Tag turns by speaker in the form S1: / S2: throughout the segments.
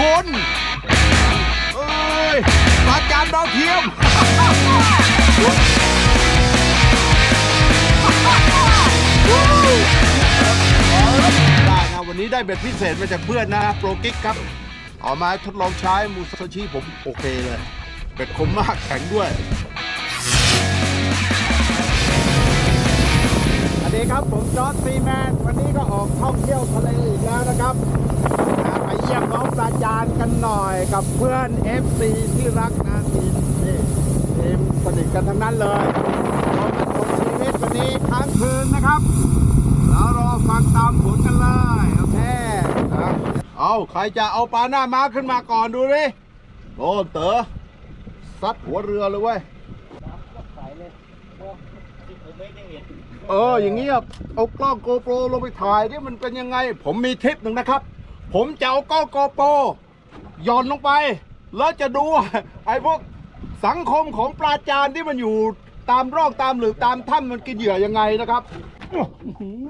S1: คนเอ้ยปลาจานดาวเทียม ได้นะวันนี้ได้เบ็ดพิเศษมาจากเพื่อนนะโปรกิกครับ เอามาทดลองใช้มูซาชิผมโอเคเลย เบ็ดคมมากแข็งด้วย
S2: สวัสดีครับ ผมจอร์ดซีแมน วันนี้ก็ออกท่องเที่ยวทะเลอีกแล้วนะครับนะไปเยี่ยมน้องปลาจานกันหน่อยกับเพื่อน FC ที่รักนะทีมนี่ทีมสนิทกันทั้งนั้นเลยเรามาชมชีวิตวันนี้ค้างคืนนะครับแล้วรอฟังตามผลกันเลยโอเคนะ
S1: เอาใครจะเอาปลาหน้าม้าขึ้นมาก่อนดูดิโอ้เต๋อซัดหัวเรือเลยเว้ยเอออย่างนี้อะเอากล้องโกโปรลงไปถ่ายนี่มันเป็นยังไง ผมมีทริปหนึ่งนะครับ ผมจะเอากล้องโกโปรหย่อนลงไป แล้วจะดูว่าไอ้พวกสังคมของปลาจานที่มันอยู่ตามร่องตามหรือตามถ้ำมันกินเหยื่อยังไงนะครับ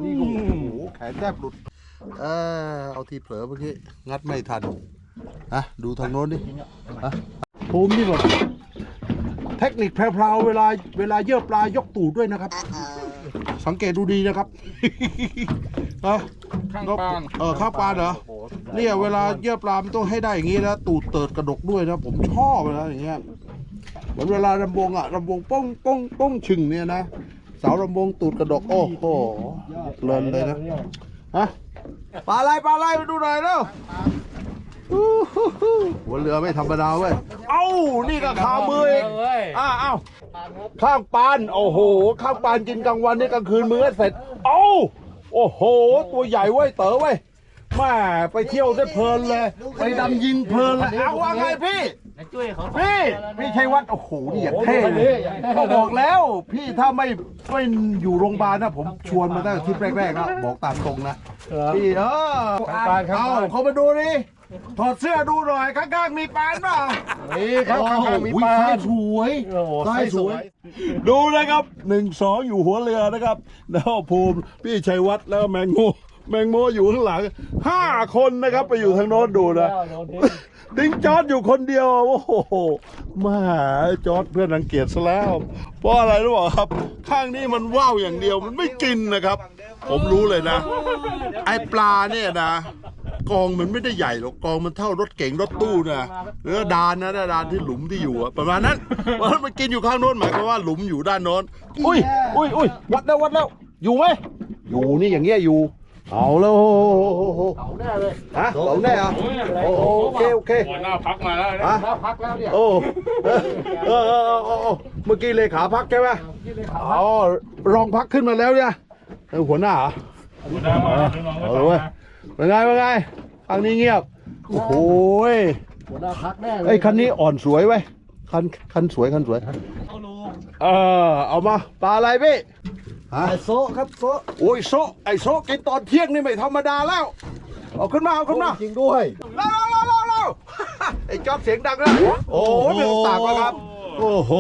S1: นี่ก็โอ้โหแขนแทบหลุด เออเอาทีเผลอเมื่อกี้ งัดไม่ทันอะดูทางโน้นดิอะภูมินี่แบบเทคนิคแพรวๆเวลาเวลาเยื่อปลายกตูดด้วยนะครับ สังเกตดูดีนะครับอะข้างปานเออข้างปานเหรอ เนี่ยเวลาเยื่อปลามันต้องให้ได้อย่างงี้นะตูดเติดกระดกด้วยนะ ผมชอบนะอย่างเงี้ยเหมือนเวลารำวงอะรำวงป้องป้องป้องชึงเนี่ยนะสาวรำวงตูดกระดกโอ้โหเพลินเลยนะฮะปลาอะไรปลาอะไรมาดูหน่อยเร็วอู้หูหูหัวเรือไม่ธรรมดาเว้ยเอ้านี่ก็ขามือเองอ้าเอ้า ข้างปานโอ้โห ข้างปานกินกลางวันนี่กลางคืนมื้อเสร็จ เอ้าโอ้โห ตัวใหญ่เว้ยเต๋อเว้ยแม่ไปเที่ยวได้เพลินเลย ไปดำยิงเพลินเลยเอาว่าไงพี่พี่พี่ชัยวัฒน์โอ้โหนี่อย่างเท่เลยก็บอกแล้ว พี่ถ้าไม่ไม่อยู่โรงพยาบาลนะ ผมชวนมาตั้งแต่ทริปแรกๆแล้วบอกตามตรงนะพี่เออเอาเขามาดูดิ ถอดเสื้อดูหน่อยข้างๆมีปานเปล่า
S2: นี่ครับข้างๆมีปลา
S1: โอ้ยสวย
S2: โอ้โห
S1: ใช่สวย ดูนะครับหนึ่งสองอยู่หัวเรือนะครับแล้วภูมิพี่ชัยวัฒน์แล้วแมงโมแมงโมอยู่ข้างหลังห้าคนนะครับ ไปอยู่ทางโน้นดูนะดิ้งจอร์ดอยู่คนเดียว โอ้โหมาจอร์ดเพื่อนรังเกียจซะแล้ว เพราะอะไรรู้เปล่าครับ ข้างนี้มันว่าวอย่างเดียวมันไม่กินนะครับ ผมรู้เลยนะ ไอปลาเนี่ยนะ กองมันไม่ได้ใหญ่หรอกกองมันเท่ารถเก๋งรถตู้นะเนื้อดานนะดานที่หลุมที่อยู่อะประมาณนั้นเพราะฉะนั้นมันกินอยู่ข้างโน้นหมายความว่าหลุมอยู่ด้านโน้นอุ้ยอุ้ยอุ้ยวัดแล้ววัดแล้วอยู่ไหมอยู่นี่อย่างเงี้ยอยู่ เอาแล้วเสาแน่เลยฮะเสาแน่เหรอโอโอเคโอเค
S3: หัวหน้าพักมาแล้วนะ
S1: ฮะ
S2: พักแล้วเนี่ย
S1: โอ้เออเออเออเออเออเมื่อกี้เลขาพักใช่ไหมอ๋อรองพักขึ้นมาแล้วเนี่ยเออหัวหน้าเหรอ
S3: หัวหน้ามาน้องๆก็
S1: เอ
S3: ตา
S1: อ
S3: ม
S1: เว้ย
S3: มา
S1: เป็นไงเป็นไงคันนี้เงียบ โอ้โหย
S2: หัวหน้าพักแน่เลย
S1: ไอ้ยคันนี้อ่อนสวยไว้ยคันคันสวยคันสวยเออเอามาปลาอะไรพี่ฮะ
S2: ไอโซะครับโซะ
S1: โอ้ยโซะไอ้โซะกินตอนเที่ยงนี่ไม่ธรรมดาแล้ว เอาขึ้นมาเอาขึ้นมา
S2: จริงด้วย
S1: เร็วเร็วเร็วเร็วไอ้จอบเสียงดังนะโอ้ยไม่ต้องตากแล้วครับ โอ้โห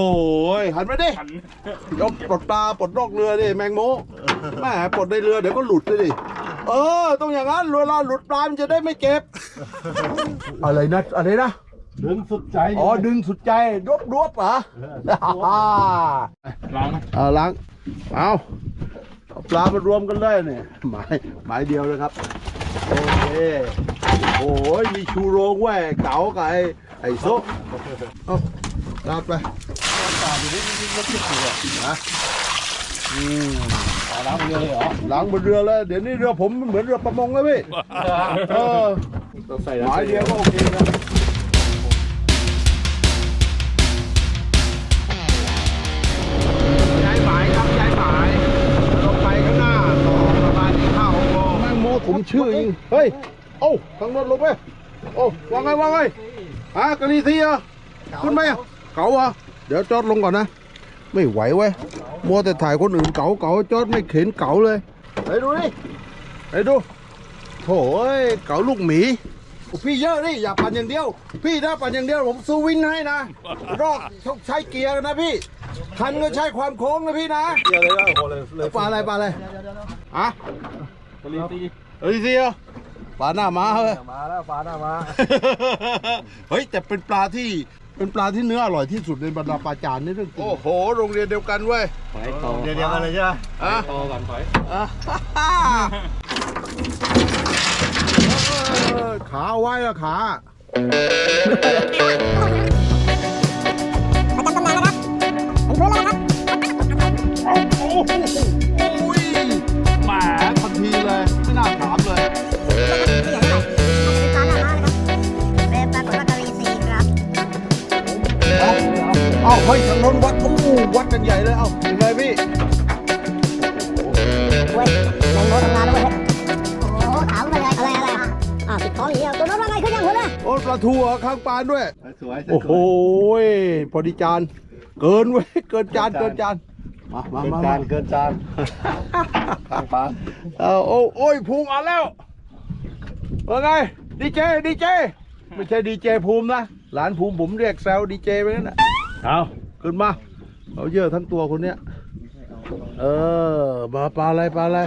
S1: หันมาดิยกปลดปลาปลดนอกเรือดิแมงโมแม่ปลดในเรือเดี๋ยวก็หลุดเลยดิ เออ ต้องอย่างนั้นเวลาหลุดปลามันจะได้ไม่เจ็บ อะไรนะอะไรนะ
S2: ดึงสุดใจ
S1: อ๋อ ดึงสุดใจรวบรวบเหรอ
S3: ล้าง
S1: เอาล้างเอาเอาปลามารวมกันเลยเนี่ยหมายหมายเดียวเลยครับโอเคโอ้ยมีชูโรงไว้ยเก๋ากับไอ้ไอ้โซ่เอาลาดไปนะ อืม
S2: ล้างเรือเลยเหรอ
S1: ล้างบนเรือเลยเดี๋ยวนี้เรือผมเหมือนเรือประมงแล้วพี่เออ
S2: ต้องใส่
S1: หมายเดียวก็โอเคนะย้ายหมายครับย้ายหมายลงไปข้างหน้าต่อประมาณนี้ข้าวของโมแม่งโมผมชื่อยิงเฮ้ยโอ้ทางโน้นลงไปโอ้ว่าไงว่าไงฮะกะลีทีเหรอะขึ้นไหมอะเก๋าเหรอะเดี๋ยวจอดลงก่อนนะ ไม่ไหวเว้ยมัวแต่ถ่ายคนอื่นเก๋าเก๋าจอดไม่เข็นเก๋าเลยไปดูดิไปดูโถ่เอ้ยเก๋าลูกหมีพี่เยอะนี่อย่าปั่นอย่างเดียว พี่ถ้าปั่นอย่างเดียวผมซูวินให้นะรอบต้องใช้เกียร์นะพี่คันก็ใช้ความโค้งนะพี่นะ
S2: เรือเลยนะโอ้โหเลยเลย
S1: ปลาอะไรปลาอะไรฮะ
S3: กะลีตี
S1: เอลิเซียปลาหน้าม้าเว้ย
S2: มาแล้วปลาหน้ามา
S1: เฮ้ยแต่เป็นปลาที่ เป็นปลาที่เนื้ออร่อยที่สุดในบรรดาปลาจานนี่เรื่องจริงโอ้โห โรงเรียนเดียวกันเว้ย
S2: เดี๋ยวเดี๋ยวกันเลยใช่ไหม
S1: อะ
S3: โตก่อนถอย
S1: อะเออขาเอาไว้อะขา
S4: ประจำตำนานนะครับเป็นพื้นแล้วนะครับ
S1: เอา
S4: เฮ้
S1: ยทางโน้นวัดโอ้โหวัดกันใหญ่เลย เอายังไงพี่
S4: เว้ยแมงโมทำงานแล้วเว้ยโอ้โหขาวไปเลยอะไรอะไรอะอะติดท้องอย่างเงี้ยตัวโน้นว่าไงขึ้นยังหัวเลย
S1: โอ้ปลาทูเหรอข้างปานด้วย
S2: สวย
S1: โอ้โหพอดีจาน เกินเว้ย เกินจาน เกินจาน มามา
S2: เกิน
S1: มา
S2: จา
S1: มา
S2: นเกินจานทางปลา
S1: เอาโอ้โอ้ยภูมิมาแล้วว่าไงดีเจดีเจไม่ใช่ดีเจภูมินะ หลานภูมิผมเรียกแซวดีเจไปนั่นแหละ เอาขึ้นมาเอาเยอะทั้งตัวคนเนี้ยเออมาปลาอะไรปลาอะไร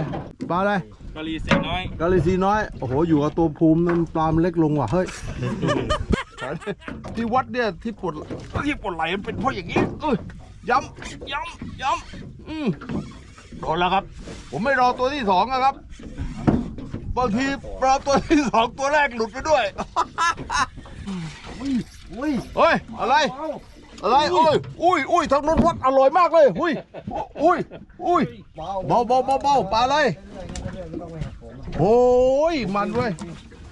S1: ปลาอะไร
S3: กะหรี่เสียน้อย
S1: กาลิซีน้อยโอ้โหอยู่กับตัวภูมินั้นปลามันเล็กลงว่ะเฮ้ยที่วัดเนี่ยที่ปวดที่ปวดไหล่มันเป็นเพราะอย่างนี้เอ้ยย้ำย้ำย้ำอืมโดนแล้วครับ ผมไม่รอตัวที่สองอะครับบางทีรอตัวที่สองตัวแรกหลุดไปด้วย
S2: อุ้ย
S1: เฮ้ยอะไร อะไรโอ้ยอุ้ยอุ้ยทางนู้นวัดอร่อยมากเลยอุ้ยอุ้ยอุ้ยเบาเบาเบาเบาปลาอะไรโอ้ยมันเว้ย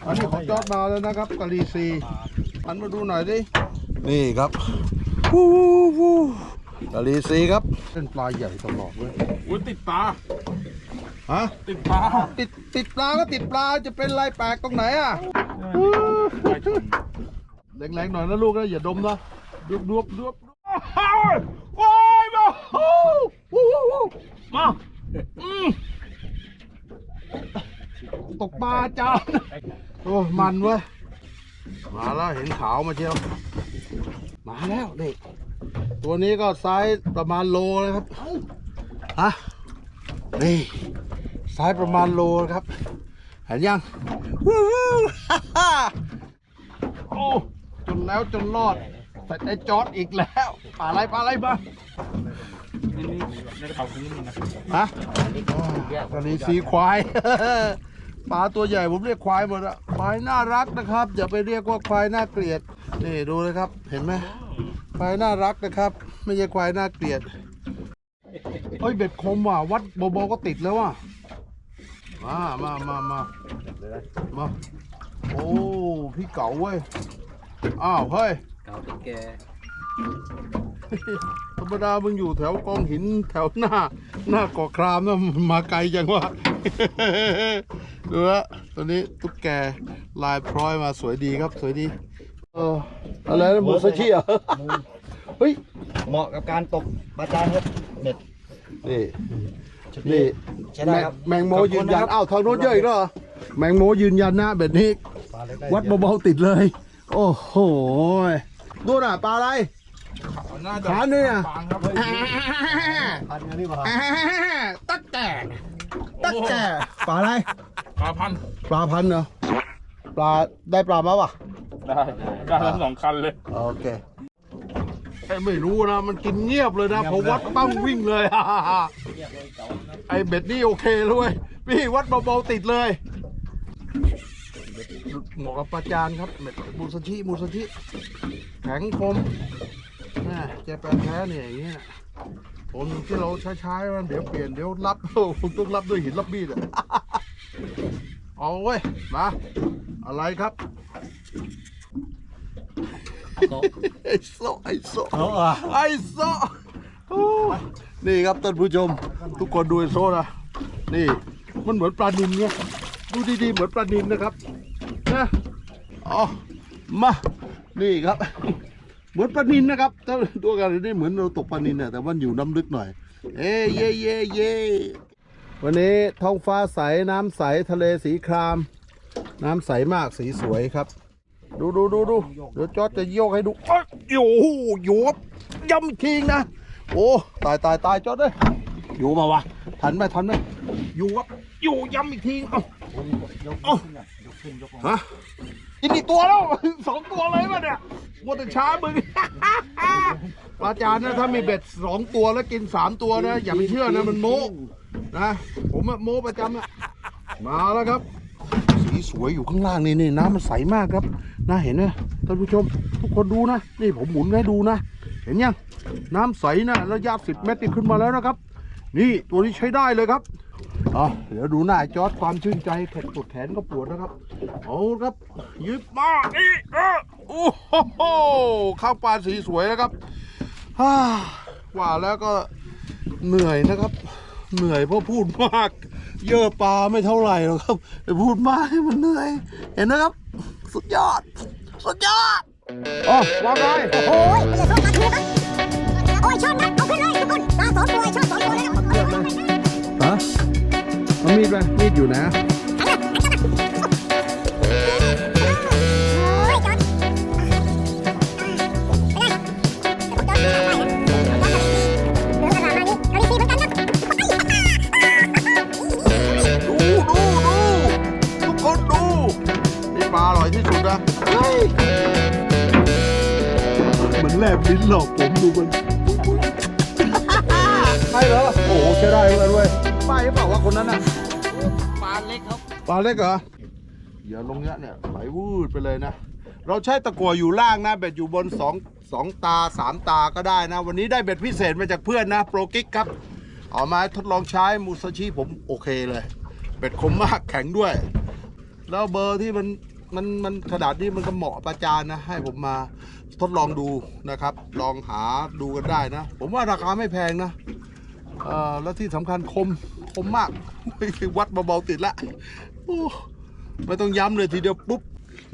S1: อันนี้ของจอดมาแล้วนะครับกะลีซีอันมาดูหน่อยดินี่ครับวู้วู้กะลีซีครับเป็นปลาใหญ่ตลอดเว้ย
S3: อุ้ยติดปลา
S1: ฮะ
S3: ติดปลา
S1: ติดติดปลาก็ติดปลาจะเป็นไรแปลกตรงไหนอะแรงๆหน่อยนะลูกนะอย่าดมนะ ดวบดวบดวบโอ้ยโอ้ยมาโอ้โหมาอืมตกปลาจ้าโอ้มันเว้ยมาแล้วเห็นขาวมาเชียวมาแล้วนี่ตัวนี้ก็ไซส์ประมาณโลนะครับฮะนี่ไซส์ประมาณโลครับเห็นยังวู้วู้ฮ่าฮ่าโอ้จนแล้วจนรอด แต่ไอ้จอดอีกแล้วปลาอะไรปลาอะไรบ้าง
S3: นี่นี่ในกระเป๋าคนี่นะ
S1: ฮะตอนนี้สีควาย ปลาตัวใหญ่ผมเรียกควายหมดอะควายน่ารักนะครับ อย่าไปเรียกว่าควายน่าเกลียดนี่ดูเลยครับ เห็นไหมควายน่ารักนะครับ ไม่ใช่ควายน่าเกลียดเฮ้ยเบ็ดคมว่ะวัดโบโบก็ติดแล้วว่ะมามามามามา โอ้ พี่เก๋าเว้ย อ้าว เฮ้ย
S2: เก่าเป็นแก
S1: ธรรมดามึงอยู่แถวกองหินแถวหน้า หน้าเกาะครามนะมันมาไกลจังวะ ดูละตัวนี้ตุ๊กแกลายพร้อยมาสวยดีครับสวยดี เอออะไรนะหมูซาชิเหรอะเฮ้ย
S2: เหมาะกับการตกปลาจานครับเน็ต
S1: นี่นี่
S2: ใช้ได้ครับ
S1: แมงโม
S2: ขอบคุณ
S1: ยืนยัน
S2: นะครับ
S1: อ้าวทางโน้นเยอะอีกแล้วเหรอแมงโมยืนยันนะแบบนี้ วัดเบาๆติดเลย โอ้โห ดูน่ะปลาอะไรขาเนี่ย
S3: ปางครับ
S2: พันกันนี่ป่ะ
S1: ตักแก่ตักแก่ปลาอะไร
S3: ปลาพัน
S1: ปลาพันธุ์เหรอปลาได้ปลามาปะ
S3: ได้ได้ทั้งสองคันเลย
S1: โอเค ไอ้ไม่รู้นะ มันกินเงียบเลยนะพอวัดปั้งวิ่งเลยไอ้เบ็ดนี่โอเคเลยเว้ยพี่วัดเบาๆติดเลยเหมาะกับปลาจานครับเบ็ดมูสชิมูสชิ แข็งคมน่เจะแปลแท้เนี่ยอย่างเงี้ยผมที่เราใช้ๆมันเดี๋ยวเปลี่ยนเดี๋ยวรับผมต้องรับด้วยหินรับมีดอะเอาเว้ยมาอะไรครับไอ้โซไอ้โซ
S2: โอ้อะ
S1: ไอ้โซโอ้นี่ครับท่านผู้ชม ทุกคนดูไอ้โซนะนี่มันเหมือนปลานินเนี่ยดูดีๆเหมือนปลานินนะครับนะอ๋อมา นี่ครับ เหมือนปลานินนะครับถ้าตัวกันนี่เหมือนเราตกปลานินน่ะแต่ว่าอยู่น้ำลึกหน่อย เอ้ยเย่เย่เย่วันนี้ท้องฟ้าใสน้ำใสทะเลสีคราม น้ำใสมากสีสวยครับ ดูดูดูดูเดี๋ยวจอร์จะโยกให้ดูโอ้ยโอ้โหยู่ครับยำอีกทีนะโอ้ตายตายตายจอร์จเลยอยู่มาวะทันไหมทันไหมอยู่ครับอยู่ย้ำอีกทีเอ้าเอ้าฮะ กินอีกตัวแล้ว สองตัวเลยป่ะเนี่ยมัวแต่ช้ามึง ปลาจานนะถ้ามีเบ็ดสองตัวแล้วกินสามตัวนะ อย่าไปเชื่อนะมันโม้นะผมอะโม้ประจำอะมาแล้วครับ สีสวยอยู่ข้างล่างนี่นี่น้ำมันใสมากครับน่าเห็นไหมท่านผู้ชม ทุกคนดูนะ นี่ผมหมุนให้ดูนะ เห็นยัง น้ำใสนะระยะสิบเมตรนี่ขึ้นมาแล้วนะครับ นี่ตัวนี้ใช้ได้เลยครับ อะเดี๋ยวดูหน้าจอดความชื่นใจแขนปวดแขนก็ปวดนะครับเอาครับยึดมานี่เออโอ้โหข้าวปลาสีสวยนะครับฮ่าว่าแล้วก็เหนื่อยนะครับ เหนื่อยเพราะพูดมาก เยอะปลาไม่เท่าไหร่หรอกครับไปพูดมากให้มันเหนื่อย เห็นนะครับ สุดยอด สุดยอดอ๋อว่าไง
S4: โอ้ยไม่ใช่ชอบมาคืนนะโอ้ยชอบนะเอาขึ้นเลยทุกคนปลาสองตัวชอบสองตัวเลย
S1: มันมีดไหมมีดอยู่นะ
S4: โอ้ยจอดไปเลยจอดไปนะเดี๋ยวขนาดนี้เอาดีๆเหมือนกันนะ
S1: ดูดูดูทุกคนดูนี่ปลาอร่อยที่สุดนะเฮ้ยเหมือนแลบลิ้นหลอกผมดูมันใช่เหรอโอ้โหใช้ได้เลยด้วยป้ายหรือเปล่าว่าคนนั้นน่ะ
S3: ปลาเล็กครับ
S1: ปลาเล็กเหรออย่าลงเนี้ยเนี่ยไหลวืดไปเลยนะ เราใช้ตะกั่วอยู่ล่างนะเบ็ดอยู่บนสองสองตาสามตาก็ได้นะ วันนี้ได้เบ็ดพิเศษมาจากเพื่อนนะ โปรกิกครับ เอามาทดลองใช้มูซาชิผมโอเคเลย เบ็ดคมมากแข็งด้วย แล้วเบอร์ที่มันมันมันขนาดนี้มันก็เหมาะประจานนะ ให้ผมมาทดลองดูนะครับ ลองหาดูกันได้นะ ผมว่าราคาไม่แพงนะเอ่อ แล้วที่สำคัญคมคมมากวัดเบาๆติดละไม่ต้องย้ำเลยทีเดียวปุ๊บ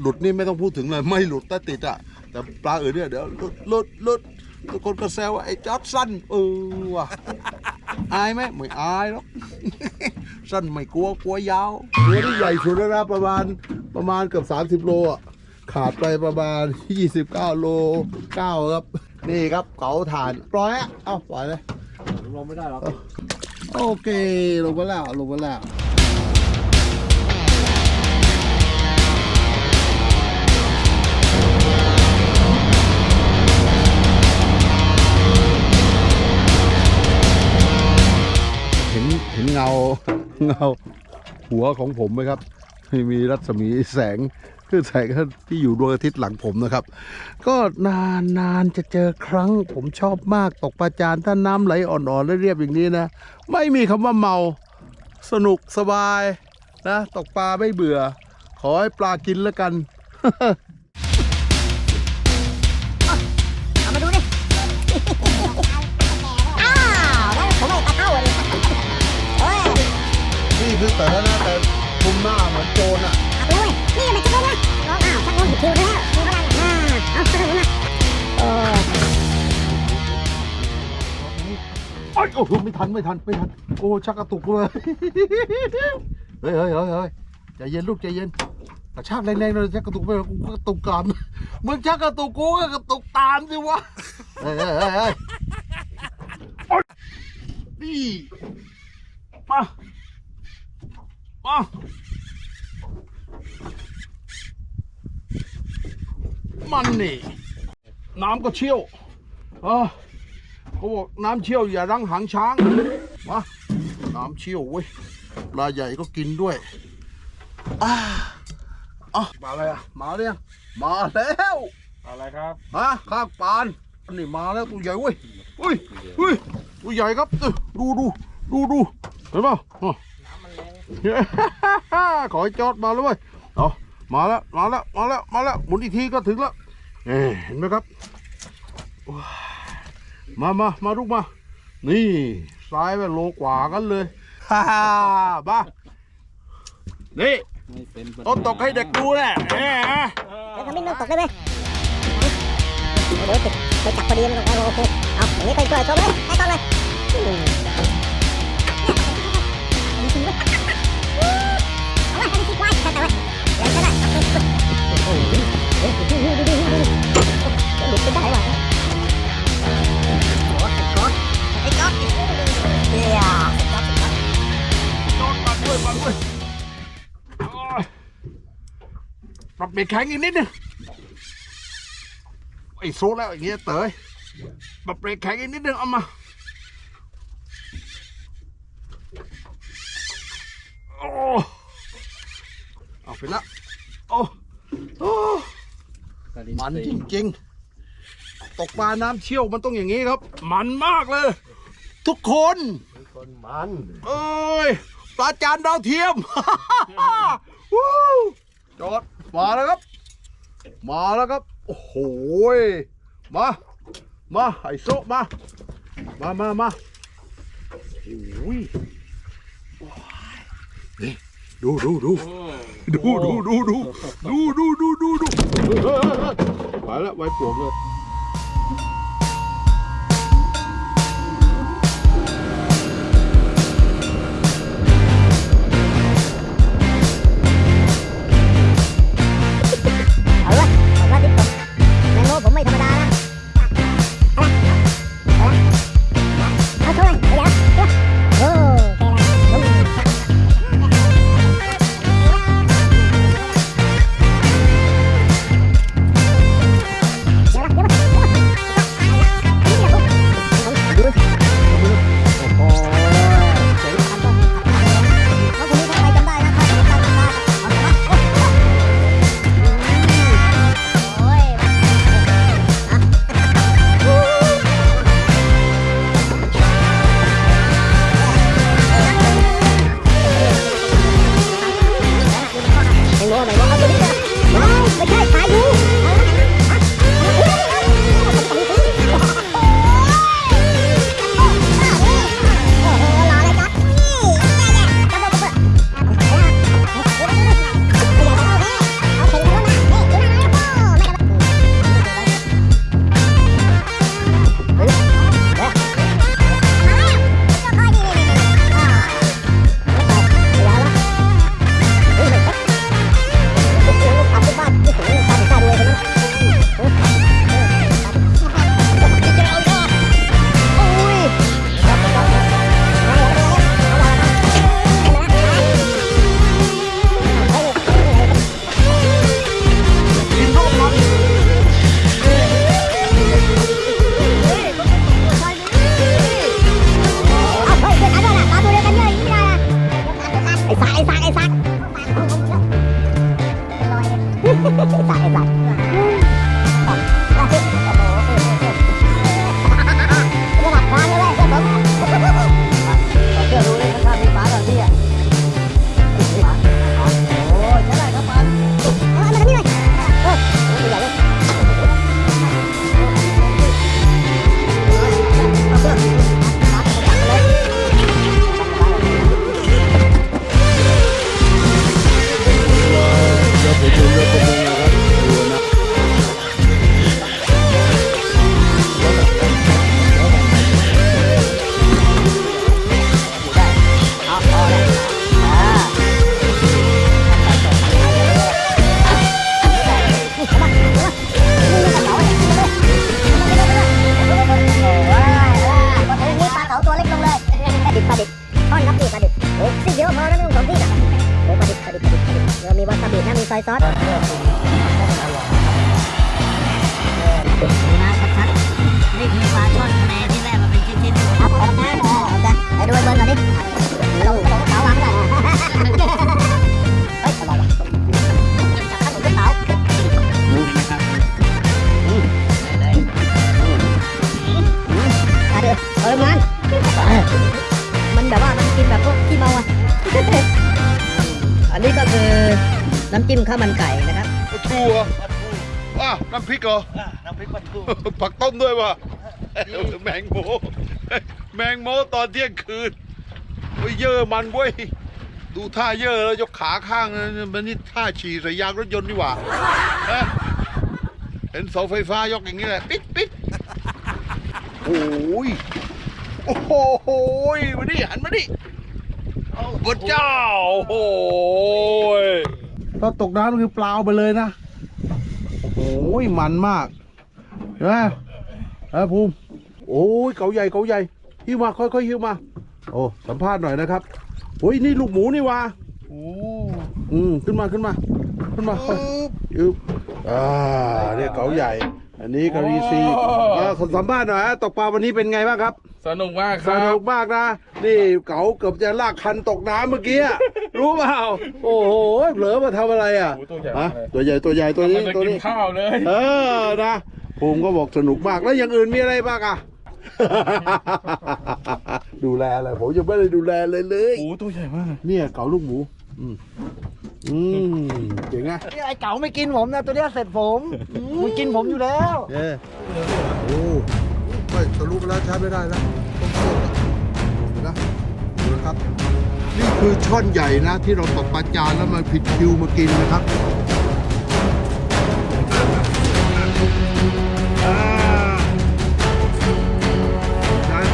S1: หลุดนี่ไม่ต้องพูดถึงเลย ไม่หลุดแต่ติดอะแต่ปลาอื่นเนี่ยเดี๋ยวหลุดหลุดหลุดทุกคนก็แซวว่าไอ้จอดสั้นเออว่ะอายไหมไม่อายหรอกสั้นไม่กลัวกลัวยาวตัวที่ใหญ่สุดแล้วนะประมาณประมาณเกือบ30 โลอะขาดไปประมาณ 29 โล9ครับ นี่ครับเก๋าถ่าน ปล่อยอะ เอาปล่อยเลย
S2: ลงไม่ได้หรอก
S1: โอเค ลงมาแล้ว ลงมาแล้วเห็นเห็นเงาเงาหัวของผมไหมครับที่มีรัศมีแสง คือแสงที่อยู่ดวงอาทิตย์หลังผมนะครับ ก็นานนานๆจะเจอครั้งผมชอบมากตกปลาจานถ้าน้ำไหลอ่อนๆและเรียบอย่างนี้นะ ไม่มีคำว่าเมาสนุกสบายนะตกปลาไม่เบื่อ ขอให้ปลากินแล้วกัน
S4: เอามาดูดิอ้าวแล้วผมไม่ตัดเข้าเลยโอ้ย
S1: นี่คือแต่ละนะแต่มุมหน้าเหมือนโจรอะ
S4: อ้ยโอ้
S1: โหไม่ทันไม่ทันไม่ทันโอ้ชักกระตุกเลยเฮ้ยเฮ้ยเฮ้ยเฮ้ยใจเย็นลูกใจเย็นกระชากแรงๆเลยชักกระตุกไปกูก็กระตุกก่อนมึงชักกระตุกกูก็กระตุกตามสิวะเฮ้ยเฮ้ยเฮ้ยนี่มามามันนี่น้ำก็เชี่ยวเออ เขาบอกน้ำเชี่ยวอย่ารั้งหางช้างมาน้ำเชี่ยวเว้ยปลาใหญ่ก็กินด้วยอ่าอะมาอะไรอะมาเลยงมาแล้ว
S3: อะไรครับ
S1: ฮะข้างปานอันนี้มาแล้วตัวใหญ่เว้ยอุ้ยอุ้ยตัวใหญ่ครับเออดูดูดูดูเห็นป่ะอ๋อขอให้จอดมาแล้วเว้ยเอามาแล้วมาแล้วมาแล้วมาแล้วหมุนอีกทีก็ถึงแล้วเอ้เห็นไหมครับ มามามาลูกมา นี่ซ้ายไปโลกว่ากันเลยฮ่าฮ่าบ้านี่
S3: ไม่เป็นปัญหา
S1: ต้นตกให้เด็กดูแน่เอ๊ะ
S4: แล้วทำให้น้องตกได้ไหมเดี๋ยวติดไปจับพอดีมันตกโอเคเอาอย่างนี้ไปเปิดตัวเลยไปก่อนเลยอืมเนี่ยดีจริงเว้ยเอาไว้ให้ดีไว้แต่แต่ไว้เดี๋ยวจะได้โอเคโอ้โหเฮ้ยดูดูดูดูดูหลุดไปได้ว่ะโอ้ ก๊อตก๊อต
S1: จอดมาด้วยมาด้วยโอ้ย
S4: รกแข็งอีกนิดนึงไอ้โซแล้วอย่างเงี้ยเต๋ยมาเบรกแข็งอีกนิดนึงเอามาโอ้เอาไปละโอ้โอ้มันจริงๆ ตกปลาน้ำเชี่ยวมันต้องอย่างนี้ครับ มันมากเลย ทุกคน
S2: คนมัน
S4: เอ้ย ปลาจานดาวเทียม วู้จอดมาแล้วครับ มาแล้วครับ โอ้โหยมา มาไอโซะมา มามามาโอ้ยว้ยนี่ดูดูดูดูดูดูดูดูดูดูดูดูไปแล้วไว้ปวกเลย
S1: ว้าน้ำพ
S5: ริ
S1: กเห
S6: ร
S4: อน้ำพริก
S5: ปลาทู
S4: ผักต้มด้วยวะแมงโมแมงโมตอนเที่ยงคืนโอ้ยเยอะมันเว้ย ดูท่าเยอะแล้วยกขาข้างมันนี่ท่าฉี่ใส่ยางรถยนต์นี่หว่าฮะเห็นเสาไฟฟ้ายกอย่างนี้แหละปิดปิดโอ้ยโอ้โหมาดิหันมาดิพระเจ้าโอ้ยถ้าตกน้ำคือเปล่าไปเลยนะ โอ้โหมันมากเห็นไหมเออภูมิโอ้ยเขาใหญ่เขาใหญ่หิ้วมาค่อยๆหิ้วมา โอ้สัมภาษณ์หน่อยนะครับโอ้ยนี่ลูกหมูนี่วะ
S5: โอ้
S4: อืมขึ้นมาขึ้นมา
S1: ขึ้นมายึบอ่าเนี่ยเก๋าใหญ่ อันนี้กะรีซีอ่าขอสัมภาษณ์หน่อยฮะตกปลาวันนี้เป็นไงบ้างครับ
S5: สนุกมากค
S1: ส
S5: รับ
S1: นุกมากนะ นี่เก๋าเกือบจะลากคันตกน้ำเมื่อกี้อะ รู้เปล่า โอ้โหเผลอมาทำอะไรอะ
S5: โอ้ตัวใหญ่
S1: ฮะ
S5: มากเลย
S1: ตัวใหญ่ตัวใหญ่ตัวนี้
S5: มันจะ
S1: ตัว
S5: กิน
S1: นี้
S5: ข้าวเลย
S1: เออนะภูมิก็บอกสนุกมากแล้วอย่างอื่นมีอะไรบ้างอะ ดูแลอะไรผมยังไม่ได้ดูแลเลยเลย
S5: โอ้ตัวใหญ่มาก
S1: เนี่ยเก๋าลูกหมู อืมอืมเจ๋งไง
S3: นี่ไอ้เก๋าไม่กินผมนะตัวเนี้ยเสร็จผมมันกินผมอยู่แล้ว
S1: เออโอ้ไม่ทะลุไปแล้วใช้ไม่ได้แล้วต้องเชื่อมนะดูนะครับนี่ คือช่อนใหญ่นะที่เราตกปลาจานแล้วมาผิดคิวมากินนะครับ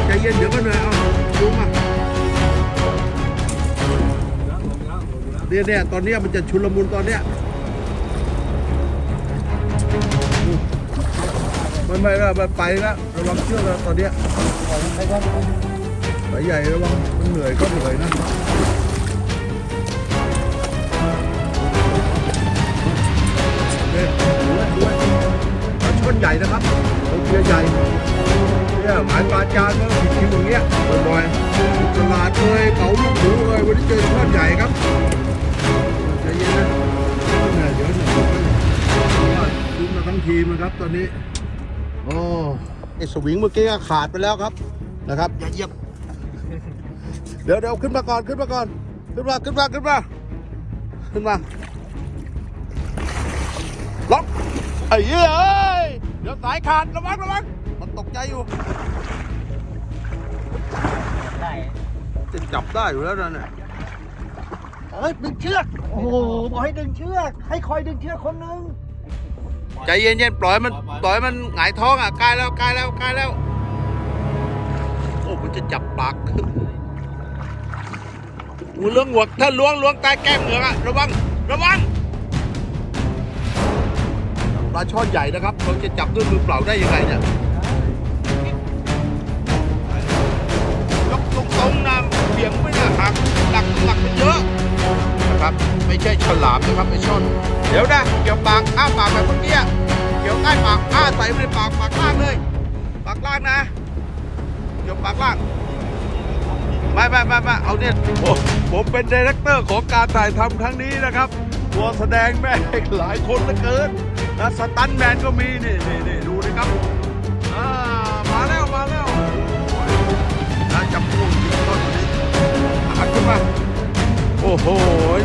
S1: ใจเย็นเดี๋ยวก็เหนื่อยเอายุงมาเนี่ยเนี่ยตอนนี้มันจะชุลมุนตอนเนี้ยมันไม่ละมันไปแล้วระวังเชือกนะตอนเนี้ยายใหญ่ระวังมันเหนื่อยก็เหนื่อยนะเนี่ยดูไว้ดูไว้ปลาช่อนใหญ่นะครับตัวเพียใหญ่เนี่ยหมายปลาจานก็ผิดคิวอย่างเงี้ยบ่อยๆตลาดเลยเก๋าลูกหมูเลยวันนี้เจอช่อนใหญ่ครับใจเย็นนะเนี่ยเดี๋ยวหน่อยดูมาทั้งทีมนะครับตอนนี้โอ้ไอสวิงเมื่อกี้ขาดไปแล้วครับนะครับอย่าเหยียบ เดี๋ยวเดี๋ยวขึ้นมาก่อนขึ้นมาก่อน ขึ้นมาขึ้นมาขึ้นมาขึ้นมาล็อกไอ้เหี้ยเอ้ยเดี๋ยวสายขาดระวังระวังมันตกใจอยู่
S3: ได้
S1: จะจับได้อยู่แล้วนะเนี่ย
S3: เอ้ยดึงเชือกโอ้โหบอกให้ดึงเชือกให้คอยดึงเชือกคนนึง
S1: ใจเย็นๆปล่อยมันปล่อยมันหงายท้องอะใกล้แล้วใกล้แล้วใกล้แล้ว โอ้มันจะจับปากงู เลื้องหวกถ้าล้วงล้วงใต้แก้มเหงือกอะระวังระวังปลาช่อนใหญ่นะครับเราจะจับด้วยมือเปล่าได้ยังไงเนี่ยยกตรงๆนะเบี่ยงไม่ได้หักหลักหลักมันเยอะนะครับ ไม่ใช่ฉลามนะครับไอ้ช่อนเดี๋ยวนะเกี่ยวปากอ้าปากแบบเมื่อกี้เกี่ยวใต้ปากอ้าใส่ไปในปากปากล่างเลย ปากล่างนะเกี่ยวปากล่าง ไม่ไม่ไม่ไม่เอาเนี่ยผมผมเป็นดีเรคเตอร์ของการถ่ายทำครั้งนี้นะครับตัวแสดงแม่หลายคนเหลือเกินนะสตันแมนก็มีนี่นี่นี่ดูนะครับอ่ามาแล้วมาแล้วโอ้ยนะจับพวงยิงต้นนี้หันขึ้นมาโอ้โห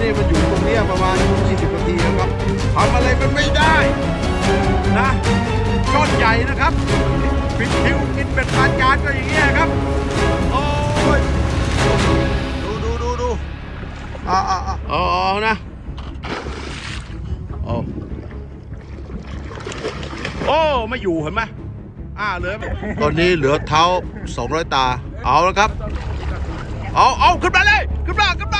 S1: นี่มันอยู่ตรงนี้ประมาณ 20 นาทีนะครับทำอะไรมันไม่ได้นะยอดใหญ่นะครับปิดคิวกินเป็ดปานจานก็อย่างเงี้ยครับ ดูดูดูดูอ่าอ่าอ่าอ๋อนะโอ้โอ้ไม่อยู่เห็นไหมอ่าเหลยตอนนี้เหลือเท้า 200 ตา เอาแล้วครับ เอาเอาขึ้นมาเลย ขึ้นมาขึ้น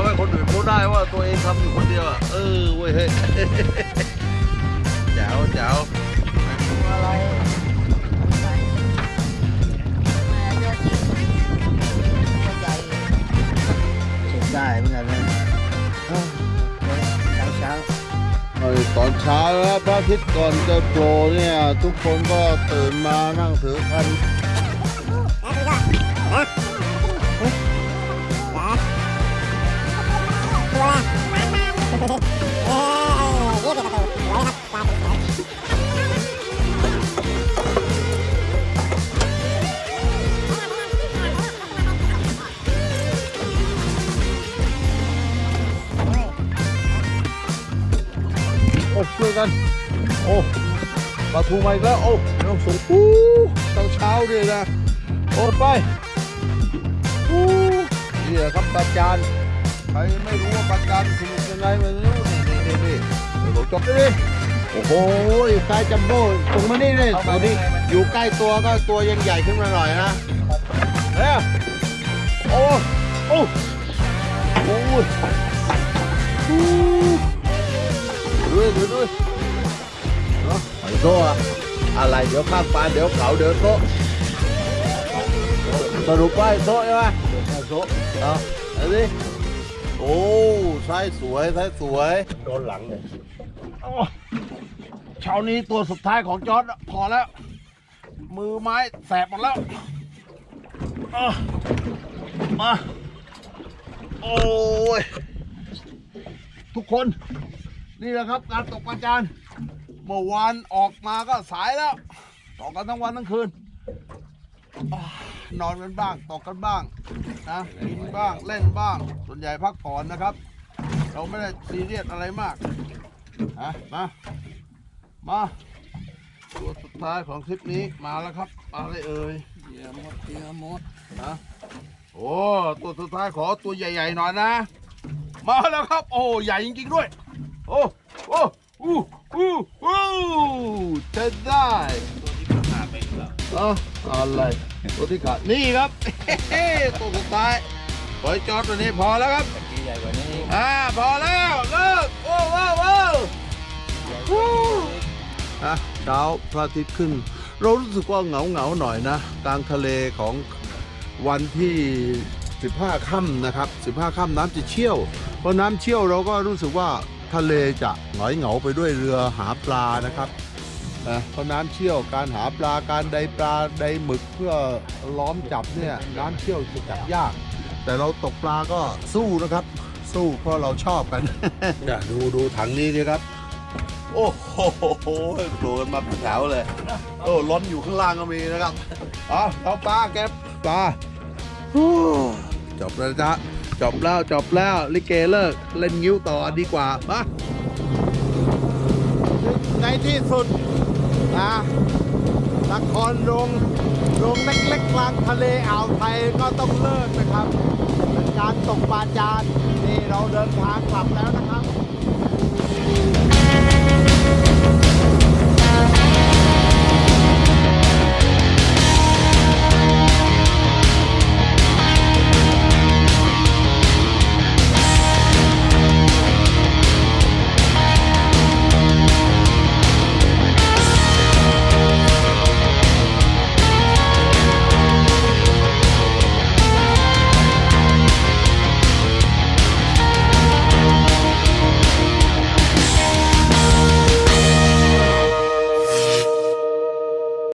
S1: ำให้คนอื่นรู้ได้ว่าตัวเองทำอยู่คนเดียวอะเออเว้ยเฮ้ยแจ๋วแจ๋ว
S3: อะไร
S2: ได้เหมือนกันนะเช้าเช้า
S1: เอ้ยตอนเช้าแล้วพระอาทิตย์ก่อนจะโผล่เนี่ย ทุกคนก็ตื่นมานั่งถือคัน ปลาทูมาอีกแล้ว โอ้ไม่ต้องสูงอู้ตอนเช้าเลยนะ โอ้ไปอู้นี่แหละครับปลาจานใครไม่รู้ว่าปลาจานสนุกยังไงไม่รู้นี่นี่นี่นี่เดี๋ยวผมจบดิโอ้โอ้โหไซส์จัมโบ้ตรงมานี่เลยตัวนี้อยู่ใกล้ตัวก็ตัวยังใหญ่ขึ้นมาหน่อยนะเฮ้ยโอ้โอ้โอ้ยดูดูดูเนาะหอย โซ่อะอะไรเดี๋ยวข้ามปานเดี๋ยวเขาเดี๋ยวโซ่สรุปว่าไอ้โซ่ใช่ไหมโซ่เอาเอันนี้โอ้ไซส์สวยไซส์สวยโดนหลังเลยเช้านี้ตัวสุดท้ายของจอร์ดพอแล้ว มือไม้แสบหมดแล้วเออมาโอ้ยทุกคนนี่แหละครับการตกปลาจาน เมื่อวานออกมาก็สายแล้วตกกันทั้งวันทั้งคืนอ่านอนกันบ้างตกกันบ้างนะกินบ้างเล่นบ้าง ส่วนใหญ่พักผ่อนนะครับ เราไม่ได้ซีเรียสอะไรมากอะมามาตัวสุดท้ายของคลิปนี้มาแล้วครับปลาอะไรเอ่ยเหยื่อมดเหยื่อมดนะโอ้ตัวสุดท้ายขอตัวใหญ่ๆหน่อยนะ มาแล้วครับ โอ้ใหญ่จริงๆด้วย โอ้โอ้ อู้อู้อู้จะได้ตัวที่ขาดไปหรือเปล่าอะไรตัวที่ขาดนี่ครับตัวสุดท้ายปล่อยจอดตัวนี้พอแล้วครับใหญ่กว่านี้อ่าพอแล้วเลิกโอ้ว้าวว้าวอะเช้าพระอาทิตย์ขึ้น เรารู้สึกว่าเหงาเหงาๆหน่อยนะกลางทะเลของวันที่ 15 ค่ำนะครับ 15 ค่ำน้ำจะเชี่ยวพอน้ำเชี่ยวเราก็รู้สึกว่า ทะเลจะหงอยเหงาไปด้วยเรือหาปลานะครับนะเพราะน้ำเชี่ยวการหาปลาการใดปลาใดหมึกเพื่อล้อมจับเนี่ยน้ำเชี่ยวจะจับยาก แต่เราตกปลาก็สู้นะครับ สู้เพราะเราชอบกันเนี่ยดูดูถังนี้ดิครับ โอ้โหโดนมาเป็นแถวเลยโอ้ล้นอยู่ข้างล่างก็มีนะครับเอาเอาปลาเก็บปลาจบแล้วจ้ะ จบแล้วจบแล้วลิเกเลิกเล่นงิ้วต่อดีกว่ามาในที่สุดนะละครลงลงเล็กๆกลางทะเลอ่าวไทยก็ต้องเลิกนะครับเป็นการตกปลาจานนี่เราเดินทางกลับแล้วนะครับ